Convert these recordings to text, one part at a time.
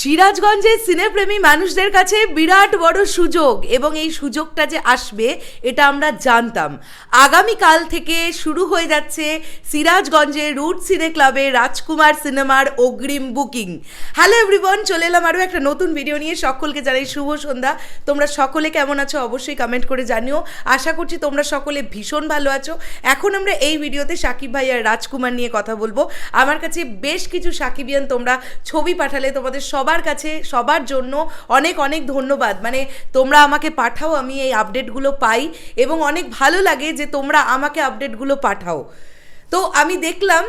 সিরাজগঞ্জের সিনেপ্রেমী মানুষদের কাছে বিরাট বড় সুযোগ এবং এই সুযোগটা যে আসবে, এটা আমরা জানতাম। আগামীকাল থেকে শুরু হয়ে যাচ্ছে সিরাজগঞ্জে রুট সিনে ক্লাবে রাজকুমার সিনেমার অগ্রিম বুকিং। হ্যালো এভরিওয়ান, চলে এলাম আরও একটা নতুন ভিডিও নিয়ে। সকলকে জানাই শুভ সন্ধ্যা। তোমরা সকলে কেমন আছো অবশ্যই কমেন্ট করে জানিও। আশা করছি তোমরা সকলে ভীষণ ভালো আছো। এখন আমরা এই ভিডিওতে সাকিব ভাই আর রাজকুমার নিয়ে কথা বলব। আমার কাছে বেশ কিছু সাকিবিয়ান তোমরা ছবি পাঠালে, তোমাদের সবার কাছে, সবার জন্য অনেক অনেক ধন্যবাদ। মানে তোমরা আমাকে পাঠাও, আমি এই আপডেটগুলো পাই এবং অনেক ভালো লাগে যে তোমরা আমাকে আপডেটগুলো পাঠাও। তো আমি দেখলাম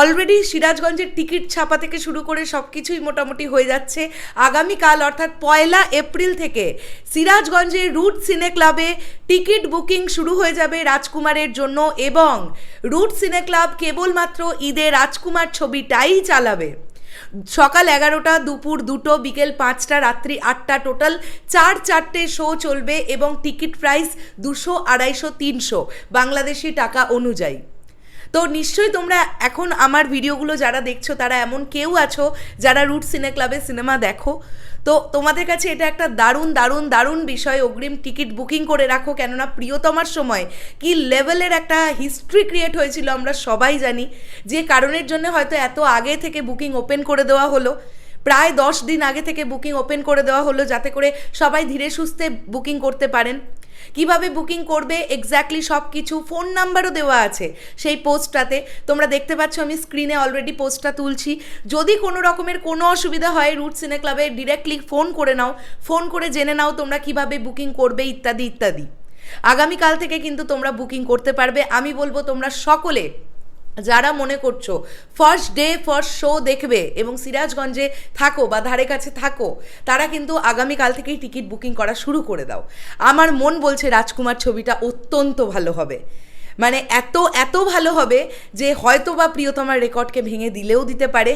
অলরেডি সিরাজগঞ্জের টিকিট ছাপা থেকে শুরু করে সব কিছুই মোটামুটি হয়ে যাচ্ছে। আগামীকাল, অর্থাৎ পয়লা এপ্রিল থেকে সিরাজগঞ্জের রুট সিনে ক্লাবে টিকিট বুকিং শুরু হয়ে যাবে রাজকুমারের জন্য এবং রুট সিনে ক্লাব কেবলমাত্র ঈদে রাজকুমার ছবিটাই চালাবে। সকাল এগারোটা, দুপুর দুটো, বিকেল পাঁচটা, রাত্রি আটটা টোটাল চার চারটে শো চলবে এবং টিকিট প্রাইস দুশো আড়াইশো তিনশো, বাংলাদেশি টাকা অনুযায়ী। তো নিশ্চয়ই তোমরা এখন আমার ভিডিওগুলো যারা দেখছ, তারা এমন কেউ আছো যারা রুট সিনে ক্লাবে সিনেমা দেখো। তো তোমাদের কাছে এটা একটা দারুণ দারুণ দারুণ বিষয়, অগ্রিম টিকিট বুকিং করে রাখো। কেননা প্রিয়তমার সময় কি লেভেলের একটা হিস্ট্রি ক্রিয়েট হয়েছিল আমরা সবাই জানি। যে কারণের জন্য হয়তো এত আগে থেকে বুকিং ওপেন করে দেওয়া হলো। প্রায় দশ দিন আগে থেকে বুকিং ওপেন করে দেওয়া হলো যাতে করে সবাই ধীরে সুস্থে বুকিং করতে পারেন। কীভাবে বুকিং করবে এক্স্যাক্টলি সব কিছু ফোন নাম্বারও দেওয়া আছে সেই পোস্টটাতে। তোমরা দেখতে পাচ্ছ আমি স্ক্রিনে অলরেডি পোস্টটা তুলছি। যদি কোনো রকমের কোনো অসুবিধা হয় রুট সিনে ক্লাবে ডিরেক্টলি ফোন করে নাও। ফোন করে জেনে নাও তোমরা কীভাবে বুকিং করবে, ইত্যাদি ইত্যাদি। আগামীকাল থেকে কিন্তু তোমরা বুকিং করতে পারবে। আমি বলব তোমরা সকলে যারা মনে করছ ফার্স্ট ডে ফার্স্ট শো দেখবে এবং সিরাজগঞ্জে থাকো বা ধারে কাছে থাকো, তারা কিন্তু আগামীকাল থেকেই টিকিট বুকিং করা শুরু করে দাও। আমার মন বলছে রাজকুমার ছবিটা অত্যন্ত ভালো হবে। মানে এত এত ভালো হবে যে হয়তো বা প্রিয়তমার রেকর্ডকে ভেঙে দিলেও দিতে পারে।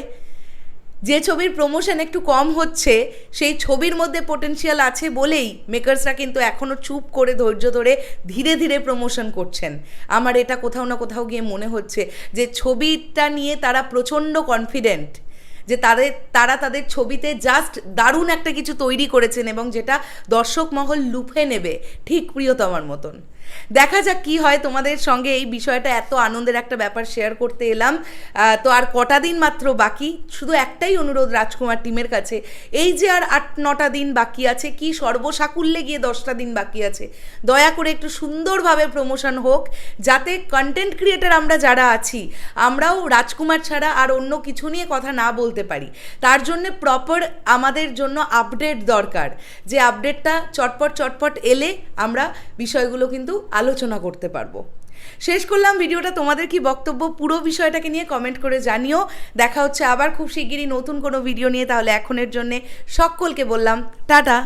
যে ছবির প্রমোশন একটু কম হচ্ছে, সেই ছবির মধ্যে পোটেনশিয়াল আছে বলেই মেকার্সরা কিন্তু এখনও চুপ করে ধৈর্য ধরে ধীরে ধীরে প্রমোশন করছেন। আমার এটা কোথাও না কোথাও গিয়ে মনে হচ্ছে যে ছবিটা নিয়ে তারা প্রচণ্ড কনফিডেন্ট তাদের, তারা তাদের ছবিতে জাস্ট দারুণ একটা কিছু তৈরি করেছেন এবং যেটা দর্শক মহল লুফে নেবে, ঠিক প্রিয়তমার মতন। দেখা যাক কি হয়, তোমাদের সঙ্গে এই বিষয়টা এত আনন্দের একটা ব্যাপার শেয়ার করতে এলাম। তো আর কটা দিন মাত্র বাকি? শুধু একটাই অনুরোধ রাজকুমার টিমের কাছে। এই যে আর আট, নটা দিন বাকি আছে, কি সর্বসাকুল্যে গিয়ে দশটা দিন বাকি আছে? দয়া করে একটু সুন্দরভাবে প্রমোশন হোক, যাতে কন্টেন্ট ক্রিয়েটার আমরা যারা আছি, আমরাও রাজকুমার ছাড়া আর অন্য কিছু নিয়ে কথা না বলতে পারি। তার জন্য প্রপার আমাদের জন্য আপডেট দরকার। যে আপডেটটা চটপট চটপট এলে আমরা বিষয়গুলো কিন্তু আলোচনা করতে পারব। শেষ করলাম ভিডিওটা। তোমাদের কি বক্তব্য? পুরো বিষয়টাকে নিয়ে কমেন্ট করে জানিও। দেখা হচ্ছে আবার খুব শিগগিরই নতুন কোনো ভিডিও নিয়ে। তাহলে এখনের জন্যে সকলকে বললাম, টাটা।